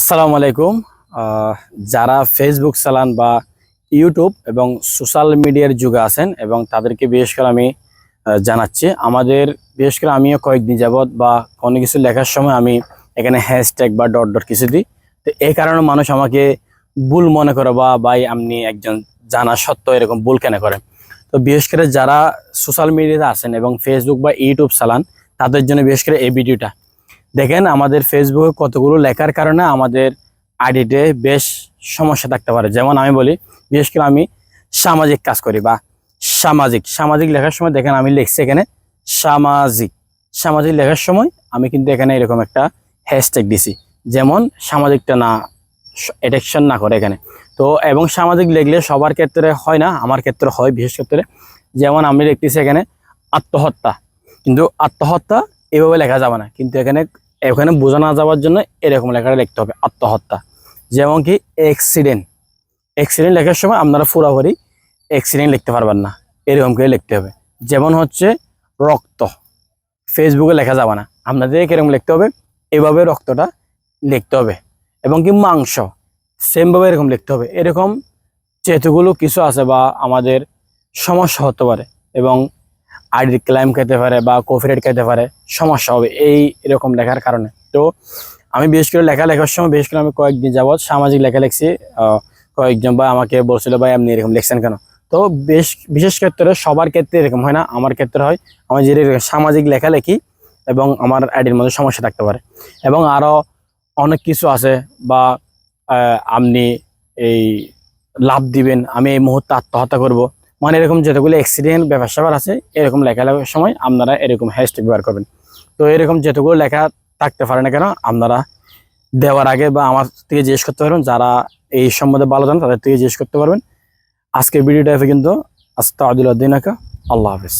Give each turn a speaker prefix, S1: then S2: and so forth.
S1: আসসালামু আলাইকুম। যারা ফেসবুক চালান বা ইউটিউব এবং সোশ্যাল মিডিয়ার যুগে আছেন এবং তাদেরকে বিশেষ করে আমি জানাচ্ছি, আমাদের বিশেষ করে আমিও কয়েকদিন যাবৎ বা কোনো কিছু লেখার সময় আমি এখানে হ্যাশট্যাগ বা ডট ডট কিছু দিই। তো এই কারণে মানুষ আমাকে ভুল মনে করে বা ভাই আপনি একজন জানা সত্ত্বেও এরকম ভুল কেন করে? তো বিশেষ করে যারা সোশ্যাল মিডিয়াতে আছেন এবং ফেসবুক বা ইউটিউব চালান, তাদের জন্য বিশেষ করে এই ভিডিওটা দেখেন আমাদের ফেসবুকে কতগুলো লেখার কারণে আমাদের আইডিতে বেশ সমস্যা থাকতে পারে। যেমন আমি বলি, বিশেষ করে আমি সামাজিক কাজ করি বা সামাজিক সামাজিক লেখার সময় দেখেন আমি লিখছি এখানে সামাজিক। সামাজিক লেখার সময় আমি কিন্তু এখানে এরকম একটা হ্যাশট্যাগ দিছি। যেমন সামাজিকটা না এটেকশন না করে এখানে। তো এবং সামাজিক লিখলে সবার ক্ষেত্রে হয় না, আমার ক্ষেত্রে হয় বিশেষ ক্ষেত্রে। যেমন আমি লিখতেছি এখানে আত্মহত্যা। কিন্তু আত্মহত্যা এভাবে লেখা যাবে না। কিন্তু এখানে এখানে বোঝা না যাওয়ার জন্য এরকম লেখাটা লিখতে হবে, আত্মহত্যা। যেমন কি অ্যাক্সিডেন্ট অ্যাক্সিডেন্ট লেখার সময় আপনারা পুরাপুরি অ্যাক্সিডেন্ট লিখতে পারবেন না, এরকম করে লিখতে হবে। যেমন হচ্ছে, রক্ত। ফেসবুকে লেখা যাবে না। আপনাদের কীরকম লিখতে হবে? এভাবে রক্তটা লিখতে হবে। এবং কি, মাংস। সেমভাবে এরকম লিখতে হবে। এরকম যেহেতুগুলো কিছু আছে বা আমাদের সমস্যা হতে পারে এবং আইডি ক্লাইম খেতে পারে বা কপিরাইট খেতে পারে, সমস্যা হবে এই এরকম লেখার কারণে। তো আমি বিশেষ করে লেখা লেখার সময় বিশেষ করে আমি কয়েকদিন যাবৎ সামাজিক লেখা লিখছি কয়েকজন ভাই আমাকে বলছিল, ভাই, আপনি এরকম লিখছেন কেন? তো বেশ, বিশেষ ক্ষেত্রে সবার ক্ষেত্রে এরকম হয় না, আমার ক্ষেত্রে হয়। আমি যে সামাজিক লেখা লিখি এবং আমার আইডির মধ্যে সমস্যা থাকতে পারে। এবং আরও অনেক কিছু আছে বা আপনি এই লাভ দিবেন, আমি এই মুহূর্তে আত্মহত্যা করব। মানে এরকম যতগুলো অ্যাক্সিডেন্ট ব্যাপার স্যাপার আছে, এরকম লেখা লেখার সময়, আপনারা এরকম হ্যাশট্যাগ ব্যবহার করবেন। তো এরকম যতগুলো লেখা থাকতে পারে না কেন, আপনারা দেওয়ার আগে বা আমার থেকে জিজ্ঞেস করতে পারবেন, যারা এই সম্বন্ধে ভালো জান তাদের থেকে জিজ্ঞেস করতে পারবেন। আজকের ভিডিওটা কিন্তু আস্তা আদিল আল্লাহ হাফিজ।